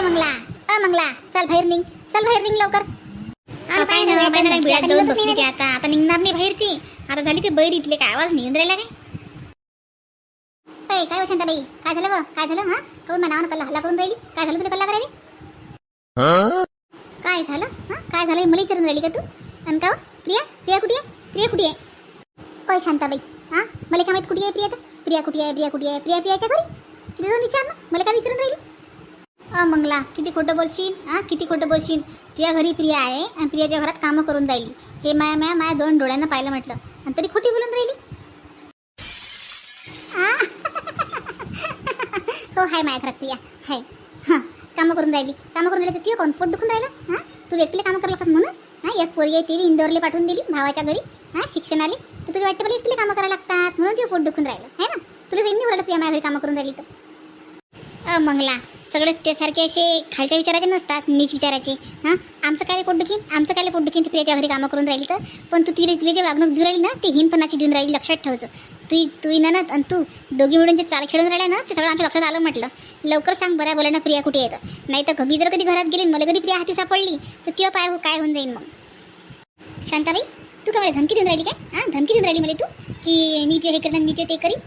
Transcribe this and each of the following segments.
अय मंगला. अ मंगला. चल बाहेर निघ. चल बाहेर निघ लवकर. अरे काय नाही जाऊन बसली नाही ती आता. आता निघणार नाही बाहेर ती आता झाली ते बैर इथले. काय आवाज निघून राहिला काय अय, काय हो शांताबाई? काय झालं बा काय झालं हा? काऊन मनावर कल्ला हल्ला करून राहिली? काय झालं तुला कल्ला करायली काय झालं हा? काय झालं? हे मला विचारून राहिली का तू? आणि का हो? प्रिया? प्रिया कुठे आहे? प्रिया कुठे आहे? अय शांताबाई. हा? मला काय माहीत कुठे आहे प्रिया तर? प्रिया कुठे आहे? प्रिया कुठे आहे? प्रिया प्रियाच्या घरी? तिथे जाऊन विचार ना. मला काय विचारून राहिली? अ मंगला किती खोटं बोलशील? हां किती खोटं बोलशील? तुझ्या घरी प्रिया आहे आणि प्रियाच्या घरात कामं करून राहिली. हे माया माया माया दोन डोळ्यांना पाहिलं म्हटलं. आणि तरी खोटी बोलून राहिली? हो हाय माझ्या घरात प्रिया हाय. हां कामं करून राहिली. कामं करून राहिली तर तुझं कोण? पोट दुखून राहिलं? हां? तू एकटीला कामं करायला लागतात म्हणून? हां एक पोरगी आहे ती बी इंदोरला पाठवून दिली भावाच्या घरी. हां शिक्षणाला तर तुझं वाटतं मला एकटीला कामं करायला लागतात. म्हणून तुझं पोट दुखून राहिलं. आहे ना? तुला सैन्य भरलं प्रिया माझ्या घरी कामं करून राहिली तर. अ मंगला सगळे ते सारखे असे खालच्या विचाराचे नसतात नीच विचाराचे. हां? आमचं काय रे पोट दुखीन? आमचं काय पोट दुखीन? ती प्रियाच्या घरी कामं करून राहिली तर? पण तू तिला तिला जे वागणूक देऊन राहिली ना ती हिनपणाची देऊन राहिली लक्षात ठेवचं तू तू ननद आणि तू दोघी मिळून जे चाल खेळून राहिल्या ना ते सगळं आमच्या लक्षात आलं म्हटलं. लवकर सांग बऱ्या बोला ना प्रिया कुठे येतं नाही तर मी जर कधी घरात गेली मला कधी प्रिया हाती सापडली तर तुझं पाय काय होऊन जाईल मग? शांताबाई तू का धमकी देऊन राहिली काय? हां? धमकी देऊन राहिली मला तू? की मी ते हे करेन मी ते करीन?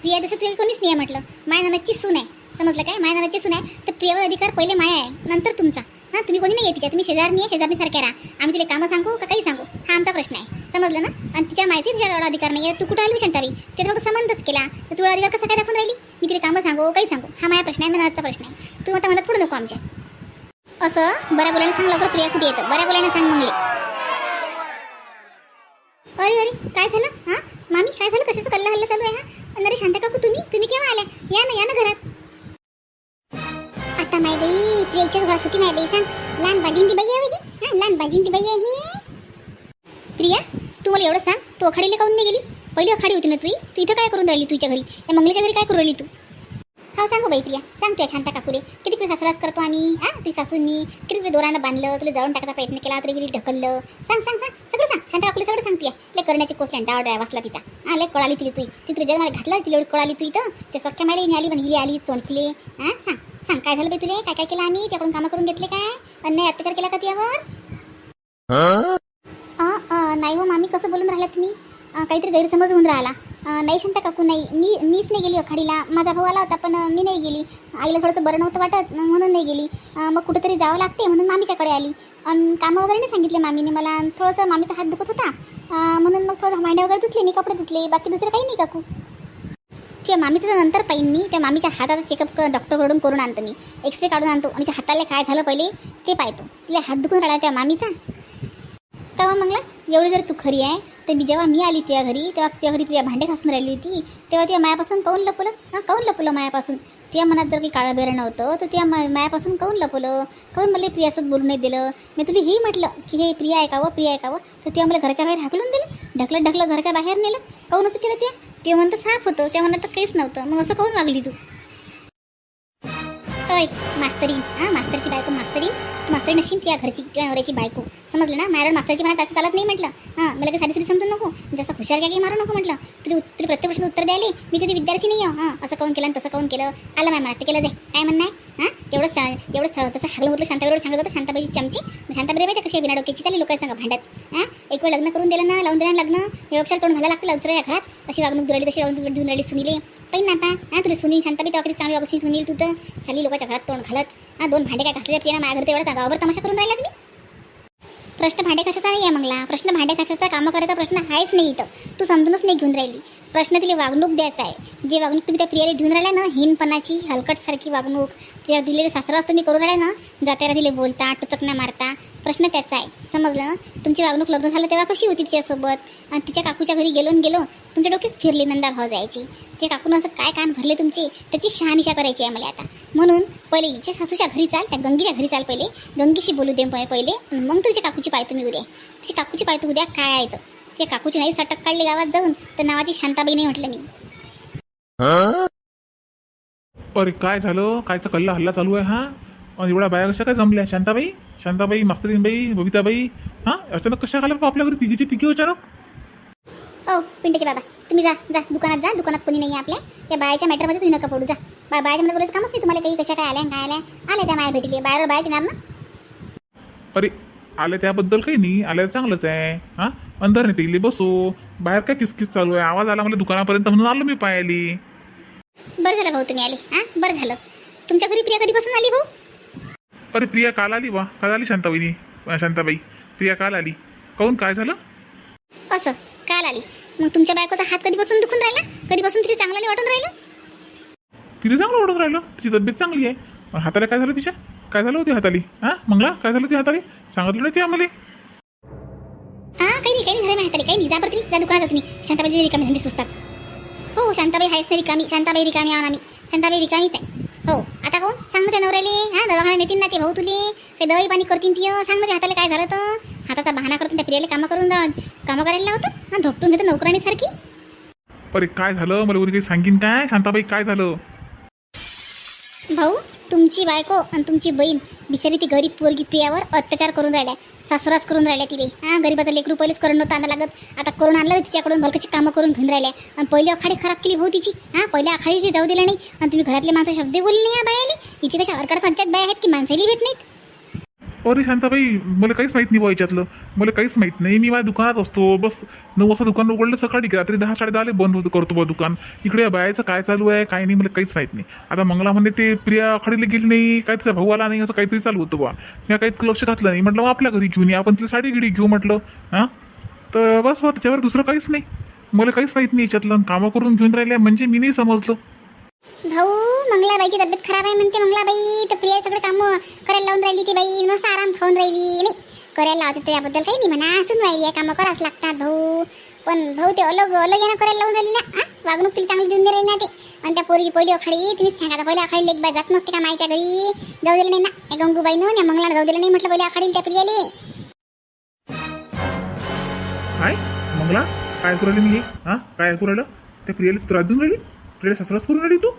प्रिया तसं तुझ्या कोणीच नाही म्हटलं. माया नानाची सून आहे. समजलं काय? माया नानाची सुन आहे. तर प्रियावर अधिकार पहिले माया आहे नंतर तुमचा. हां तुम्ही कोणी नाही आहे तिच्या. तुम्ही शेजारनी आहे शेजारणीसारख्या राहा. आम्ही तिला कामं सांगू का काही सांगू? हा आमचा प्रश्न आहे. समजलं ना? आणि तिच्या माहिती तिच्या एवढा अधिकार नाही आहे तू कुठं आली शंकावी ते मग संबंधच केला. तर तुला अधिकार कसा काय दाखवून राहिली? मी तिला कामं सांगू काही सांगू? हा माझा प्रश्न आहे मनाचा प्रश्न आहे. तू आता मनात पुढे नको आमच्या. असं बऱ्या बोलायला सांग लवकर प्रिया कुठे येतं. बऱ्या बोलायला सांग मंगली. अरे अरे काय झालं? हां? मामी काय झालं? कशाचं कल्ला हल्ला चालू आहे हा? अरे शांता काकू तुम्ही? तुम्ही केव्हा आल्या? या ना या ना घरात. आता माय बाई प्रियाच्याच घरात होती नाही बाई सांग. लहान बाजिंती बाई आहे ही? हां लहान बाजिंती बाई आहे ही. प्रिया तू मला एवढं सांग तू अखाडीला काऊन नाही गेली? पहिली अखाडी होती ना तुझी तू इथं काय करून राहिली तुझ्या घरी? या मंगलीच्या घरी काय करून राहिली तू? हा सांगू बाई प्रिया सांग तुझ्या शांता काकुरे किती वेळ सासरास करतो आम्ही हा तुझी सासूंनी? किती वेळ दोरानं बांधलं तुला जाळून टाकायचा प्रयत्न केला तरी किती ढकललं. सांग सांग सांग सगळं सांग. शांता काकुले सगळं सांगते ले करण्याची कोस्ट डाव डाय वाचला तिचा. हा लय कळाली तिथे तुई. ती तुझ्या जन्माला घातला तिला एवढी कळाली तू इथं. ते सख्या मारे आली पण हिली आली चोणखिले हा सांग. सांग काय झालं बाई काय काय केलं आम्ही? त्याकडून कामं करून घेतले काय? अन्याय अत्याचार केला का तुझ्यावर? नाही हो मामी कसं बोलून राहिला तुम्ही? काहीतरी गैरसमज होऊन राहिला. नाही शांता काकू नाही. मी मीच नाही गेली अखाडीला. माझा भाऊ आला होता पण मी नाही गेली. आईला थोडंसं बरं नव्हतं वाटत म्हणून नाही गेली. मग कुठेतरी जावं लागते म्हणून मामीच्याकडे आली. आणि कामं वगैरे नाही सांगितले मामीने मला. थोडंसं मामीचा हात दुखत होता. म्हणून मग थोडं भांडे वगैरे धुतले मी कपडे धुतले. बाकी दुसरं काही नाही काकू. त्या मामीचं नंतर पाहिन मी. त्या मामीच्या हाताचा चेकअप डॉक्टरकडून करून आणतो मी. एक्सरे काढून आणतो. आणि हाताला काय झालं पहिले ते पाहतो. तिला हात दुखून राहिला त्या मामीचा. तेव्हा हो मग एवढी जर तू खरी आहे तर मी जेव्हा मी आली तुझ्या घरी तेव्हा तुझ्या घरी तुझ्या भांडे घासून राहिली होती तेव्हा तुझ्या मायापासून काऊन लपवलं हां काऊन लपवलं मायापासून? तुझ्या मनात जर काही काळं बेरं नव्हतं तर त्या मा मायापासून काऊन लपवलं काऊन मला प्रियासोबत बोलू नाही दिलं? मी तुला हेही म्हटलं की हे प्रिया ऐकावं प्रिया ऐकावं. तर तेव्हा मला घराच्या बाहेर हाकलून दिलं? ढकलत ढकलं घराच्या बाहेर नेलं? काऊन असं केलं ते ते म्हणतं साफ होतं त्या मनात तर काहीच नव्हतं. मग असं काऊन वागली तू? अय मास्तरीन. हां मास्तरची बायको मास्तरीन. मास्तरीन अशी किंवा घरची किंवा नवऱ्याची बायको. समजलं ना? माझ्यावर मास्तरची मला तसं चालत नाही म्हटलं. हां मला काही साधी सुधी समजून नको. जसं हुशार काय काही मारू नको म्हटलं. तुला तुला प्रत्येक प्रश्न उत्तर द्यायला. मी कधी विद्यार्थी नाही आहे हां असं काऊन केलं तसं काऊन केलं? आलं मॅम मला केलं जाय काय म्हणणं आहे? हां? एवढं सा एवढं सा तसं हरलं म्हटलं शांताबरोबर सांगत होतं शांताबाईची चमची. शांताबाई माहिती कशी बिना डोक्याची चालेल लोक सांगा भांड्यात. हां? एक वेळ लग्न करून दिलं ना लावून दिलं लग्न. हे व्यवसाय तोंड घालायला लागतं दुसऱ्या घरात. तशी वागणूक दुराडी तशी वागणूक देऊन राहिली सुनीले पहिन आता हां तुला सुनील शांताबाई तेव्हा चांगली वागशी सुनील तू तर. चाली लोकांच्या घरात तोंड घालत. हां दोन भांडे काय घासले प्रिया माझ्या घरी तेवढा गावावर तमाशा करून राहिला तुम्ही? प्रश्न भांडे कशाचा नाही आहे मंगला? प्रश्न भांडे कशाचा? कामं करायचा प्रश्न आहेच नाही इथं. तू समजूनच नाही घेऊन राहिली. प्रश्न तिला वागणूक द्यायचा आहे. जे वागणूक तुम्ही त्या प्रियाला देऊन राहिला ना हिनपणाची हलकटसारखी वागणूक त्या दिलेले सासरास तुम्ही करून राहिला ना जात्याला तिला बोलता टुचकण्या मारता प्रश्न त्याचा आहे. समजलं? ना तुमची वागणूक लग्न झालं तेव्हा कशी होती तिच्यासोबत? आणि तिच्या काकूच्या घरी गेलो गेलो तुमच्या डोकेच फिरली नंदा भाव जायची. तिच्या काकून असं काय कान भरले तुमचे त्याची शहानिशा करायची आहे मला आता. म्हणून पहिले हिच्या सासूच्या घरी चाल त्या गंगीच्या घरी चाल पहिले. गंगीशी बोलू दे पहिले मग तुझ्या काकूची पाय तुम्ही उद्या. तिची काकूची पाय तू उद्या काय आहे तर तिच्या काकूची नाही सटक काढली गावात जाऊन तर नावाची शांताबाई नाही म्हटलं मी. अरे काय झालं? कायचा कल्ला हल्ला चालू आहे हा? एवढ्या बाया कशा काय जमल्या? शांताबाई? शांताबाई मास्तरीनबाई बबिताबाई? हा? अचानक कशा आल्या बाबा आपल्या घरी तिघीची तिघी अचानक? ओ पिंट्याचे बाबा तुम्ही जा जा दुकानात जा दुकानात कोणी नाही आहे आपल्या. या बायाच्या मॅटरमध्ये तुम्ही नका पडू जा. बा बायाच्या मध्ये बोलायचं कामच नाही तुम्हाला काही कशा काय आल्या काय आल्या? आल्या त्या माया भेटीले बाहेर बायाचे येणार ना? अरे आले त्याबद्दल काही नाही. आल्या चांगलंच आहे. हां? अंधार नाही तिघली बसू. बाहेर काय किसकिस चालू आहे? आवाज आला मला दुकानापर्यंत म्हणून आलो मी पायाली. बरं झालं भाऊ तुम्ही आले. हां? बरं झालं. तुमच्या घरी प्रिया कधीपासून आली भाऊ? अरे प्रिया काल आली वा. काल आली शांताबाईनी? शांताबाई. प्रिया काल आली. काहून? काय झालं? असं काल आली. मग तुमच्या बायकोचा हात कधीपासून दुखून राहिला? कधीपासून तिथे चांगला नाही वाटून राहिलं? तिला चांगलं ओढत राहिलं. तिची तब्येत चांगली आहे. पण हाताला काय झालं तिच्या? काय झालं होती हाताली? हां? मंगळा काय झालं ती हाताली? सांगितलं नाही ती आम्हाला. हां काही नाही काही नाही. काही नाही. जा बरं तुम्ही. त्या दुकानात जा तुम्ही. शांताबाई रिकामी धंदे सुचतात हो शांताबाई आहेच नाही रिकामी. शांताबाई रिकामी आहोत आम्ही शांताबाई रिकामीच आहे. हो आता कोण त्या नवऱ्याले हां दवाखान्यात नेतील ना ते भाऊ तुले. काही दवाई पाणी करतील ती सांग ते हाताला काय झालं तर. हाताचा बहाणा करतो त्या प्रियाला कामं करून जा कामं करायला लावतं. हां धोपटून घेतो नोकराणीसारखी अरे काय झालं? मला उद्या काही सांगीन काय? शांताबाई काय झालं? भाऊ तुमची बायको आणि तुमची बहीण बिचारी ती गरीब पोरगी प्रियावर अत्याचार करून राहिल्या. सासुरास करून राहिल्या तिले. हां गरीबाचा लेकरू पहिलेच करून नव्हतं आणा लागत. आता करून आणलं तिच्याकडून भलकची कामं करून घेऊन राहिल्या. आणि पहिली आखाडी खराब केली भाऊ तिची. हां पहिल्या आखाडीची जाऊ दिला नाही. आणि तुम्ही घरातले माणसं शब्द बोलले नाही या बायाले. इथे कशा हरकड पंचायत बाया आहेत की माणसाही भेट नाहीत? अरे शांताबाई मला काहीच माहीत नाही बा याच्यातलं. मला काहीच माहीत नाही. मी माझ्या दुकानात असतो. बस नऊ वाजता दुकान उघडलं सकाळी. रात्री दहा साडे दहाले बंद होतो करतो बा दुकान. इकडे या बायाचं काय चालू आहे काय नाही मला काहीच माहीत नाही. आता मंगला म्हणजे ते प्रिया आखाडीला गेली नाही काय तिचा भाऊ आला नाही असं काहीतरी चालू होतं बा मी काही लक्ष घातलं नाही. म्हटलं आपल्या घरी घेऊन ये. आपण तिला साडी गिडी घेऊ म्हटलं. हां? तर बस बा त्याच्यावर दुसरं काहीच नाही. मला काहीच माहीत नाही याच्यातलं. कामं करून घेऊन राहिले म्हणजे मी नाही समजलं. भाऊ मंगलाबाईची तब्येत खराब आहे म्हणते मंगलाबाई. तर प्रिया सगळं लावून राहिली ती बाई मस्त आराम खाऊन राहिली नाही? करायला लावते त्याबद्दल काही नाही म्हणा असून राहिली आहे कामं करावंच लागतात भाऊ. पण भाऊ ते अलग अलग यानं करायला लावून राहिली ना? वागणूक तिला चांगली देऊन दे राहिली ना ते. आणि त्या पोरगी पहिली अखाडी तुम्हीच सांगा आता अखाडी लेख बाय जात नसते का मायच्या घरी? जाऊ दिलं नाही ना? या गंगूबाईनं या मंगला जाऊ दिलं नाही म्हटलं पहिले आखाडील त्या प्रियाले. काय? मंगला? काय ऐकू राहिली मी? हे? काय ऐकू राहिलं? त्या प्रियाला त्रास देऊन राहिली? प्रियाला ससराच करून राहिली तू?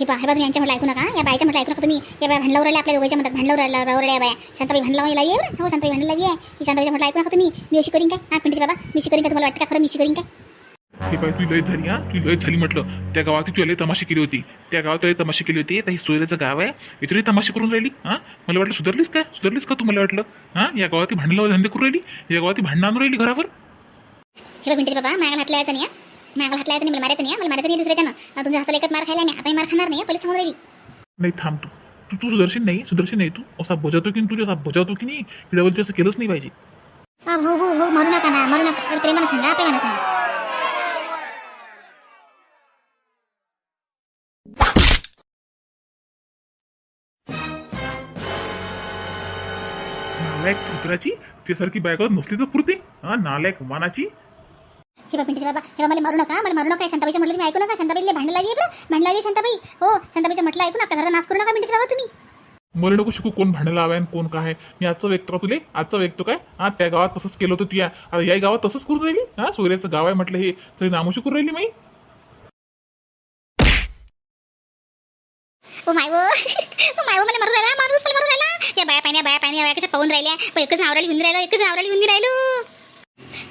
हे पहा हे बा तुम्ही यांच्या म्हटलं ऐकू नका या बायच्या म्हटलं ऐकू नका तुम्ही. या बाय भांडलावर राहिल्या आपल्या दोघांच्या म्हणतात भांडलावर राहिला रावर या बाया. शांताबाई भांडलावर लावी आहे हो शांताबाई भांडला लावी आहे ही शांताबाईच्या म्हटलं ऐकू नका तुम्ही. मी अशी करीन काय? हा पिंटचे बाबा मी अशी करीन का तुम्हाला वाटतं का खरं? मी अशी करीन काय? हे पाय तू लय झाली हा? तू लय झाली म्हटलं. त्या गावात तू लय तमाशी केली होती. त्या गावात लय तमाशी केली होती. तर ही सोयऱ्याचं गाव आहे. याच्यावर तमाशी करून राहिली हा? मला वाटलं सुधारलीस काय? सुधारलीस का तू मला वाटलं? हा? या गावात भांडणावर धंदे करून राहिली? या गावात भांडणं आणून राहिली घरावर? हे बघ पिंटचे बाबा हात लावायचं नाही हा. मागाला हात नाही मला मारायचं नाही हा. मला मारायचं नाही दुसऱ्याच्यानं. तुमच्या हाताला एकच मार खायला नाही आता मी मार खाणार नाही हा. पहिले सांगून राहिली नाही थांब तू. तू तू सुदर्शन नाही सुदर्शन नाही तू. असा बजावतो की तुझ्या असा बजावतो की नाही पिढ्यावर तू असं केलंच नाही पाहिजे. हा भाऊ भाऊ भाऊ मारू नका ना मारू नका. अरे प्रेमानं सांगा प्रेमानं सांगा. नालायक कुत्राची त्यासारखी बायको नसली तर पुरते. हा नालायक मानाची हे बघ पिंटचे बाबा हे बघ, मला मारू नका मला मारू नका. शांताबाईचं म्हटलं तुम्ही ऐकू नका शांताबाईला भांडण लावी बरं भांडण लावी शांताबाई. हो शांताबाईचं म्हटलं ऐकून आपल्या घरात नाश करू नका पिंटचे बाबा तुम्ही. मला नको शिकू कोण भांडायला हवाय आणि कोण काय. मी आजचं व्यक्त तुले आजचं व्यक्त काय? हा त्या गावात तसंच केलं होतं तुया. आता या गावात तसंच करून राहिली? हा सोयऱ्याचं गाव आहे म्हटलं हे. तरी नामोशी करून राहिली मी ओ माय ओ माय मला मारू राहिला माणूस मला मारू राहिला. या बाया पाहिल्या बाया पाहिल्या बाया कशा पाहून राहिल्या? पण एकच नावराली घेऊन राहिलो एकच नावराली घेऊन राहिलो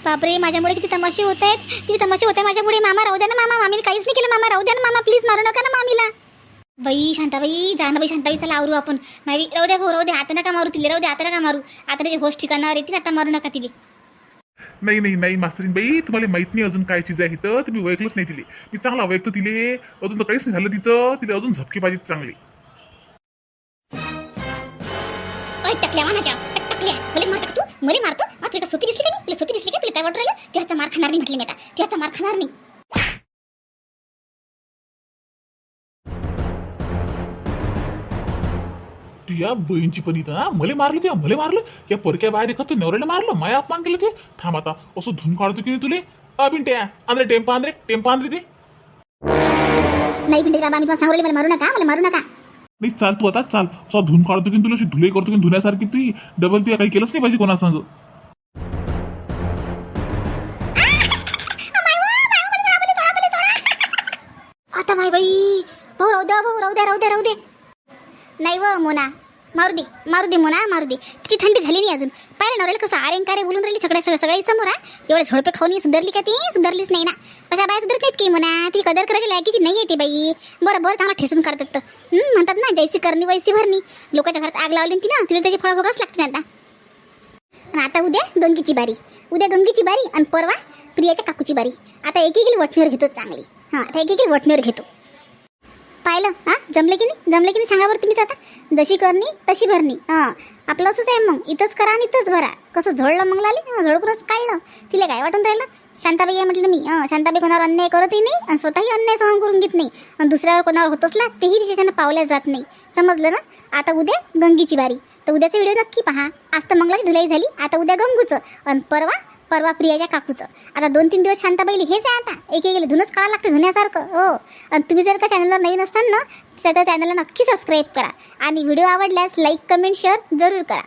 बापरे माझ्यामुळे किती तमाशे होत आहेत. किती तमाशे होत आहे माझ्यामुळे. मामा राहू द्या ना मामा. मामीने काहीच नाही केलं मामा. राहू द्या ना मामा. प्लीज मारू नका ना मामीला. बाई शांताबाई जा ना बाई शांताबाई. चला आवरू आपण. मावी राहू द्या भाऊ राहू द्या. आता नका मारू तिले. राहू द्या आता नका मारू. आता त्याची होस्ट ठिकाणावर येतील आता मारू नका तिले. नाही नाही नाही मास्तरीन बाई. तुम्हाला माहीत नाही अजून काय चीज आहे इथं. तुम्ही ओळखलंच नाही तिले. मी चांगला ओळखतो तिले. अजून तर काहीच नाही झालं तिचं. तिला अजून झपकी पाहिजे चांगली. टकल्या मारतो मला मारतो. हा तुला सोपी दिसली का तुला सोपी दिसली का? तुला काय वाटू राहिलं? त्याचा मार खाणार नाही म्हटलं मी आता. त्याचा मार खाणार नाही. तू या बहीणची पण इथं हा? मले मारलं तुया मले मारलं? या परक्या बाहेर देखत तू नवऱ्याला मारलं? माया अपमान केलं ते? थांब आता असं धुन काढतो की तुले? अ पिंट्या आंध्रे टेम्पा आंध्रे टेम्पा आंध्रे ते. नाही पिंटे बाबा मी तुम्हाला सांगू राहिले मला मारू नका मला मारू नका. नाही चाल तू आता चाल. असा धुन काढतो की तुला? अशी धुले करतो की धुण्यासारखी तू? डबल तू काही केलंच नाही पाहिजे कोणा भाऊ राहू द्या राहू द्या राहू दे नाही व मोना. मारू दे मारू दे मारू दे तिची थंडी झाली नाही अजून. पाहिलं नवऱ्याला कसं आरेन कारे बोलून राहिली सगळ्या सगळ्या सगळ्या समोर आहे एवढे झोडपे खाऊन सुधारली का ती? सुधारलीच नाही ना. कशा बाय सुधारत नाहीत की म्हणा ती कदर करायची लायकीची नाही येते बाई. बरं बरं चांगला ठेसून काढतात तर. म्हणतात ना जैसी करणी वैसी भरणी. लोकांच्या घरात आग लावली ती ना तिला त्याची फळं भोगावंच लागते ना आता. आणि आता उद्या गंगीची बारी. उद्या गंगीची बारी आणि परवा प्रियाच्या काकूची बारी. आता एक एक वटणीवर घेतो चांगली. हां आता एक एक वटणीवर घेतो. पाहिलं? हां? जमलं की नाही? जमलं की नाही? सांगा बरं तुम्हीच आता. जशी करणी तशी भरणी. हां. आपलं असंच आहे मग. इथंच करा आणि इथंच भरा. कसं झोडलं मग लाली? हं, झोडकूनच काढलं. तिला काय वाटून राहिलं? शांताबाई आहे म्हटलं मी. हां शांताबाई कोणावर अन्याय करतही नाही आणि स्वतःही अन्याय सहन करून घेत नाही. आणि दुसऱ्यावर कोणावर होत असला तेही विशेषानं पावल्या जात नाही. समजलं ना? आता उद्या गंगीची बारी. तर उद्याचा व्हिडिओ नक्की पहा. आज तर मंगलाची धुलाई झाली. आता उद्या गंगूचं. आणि परवा परवा प्रियाच्या काकूचं. आता दोन तीन दिवस शांताबाईला हेच आहे आता. एक एक धुनच काढावं लागतं धुण्यासारखं. हो. आणि तुम्ही जर का चॅनलवर नवीन असाल ना तर चॅनलला नक्की सबस्क्राईब करा. आणि व्हिडिओ आवडल्यास लाईक कमेंट शेअर जरूर करा.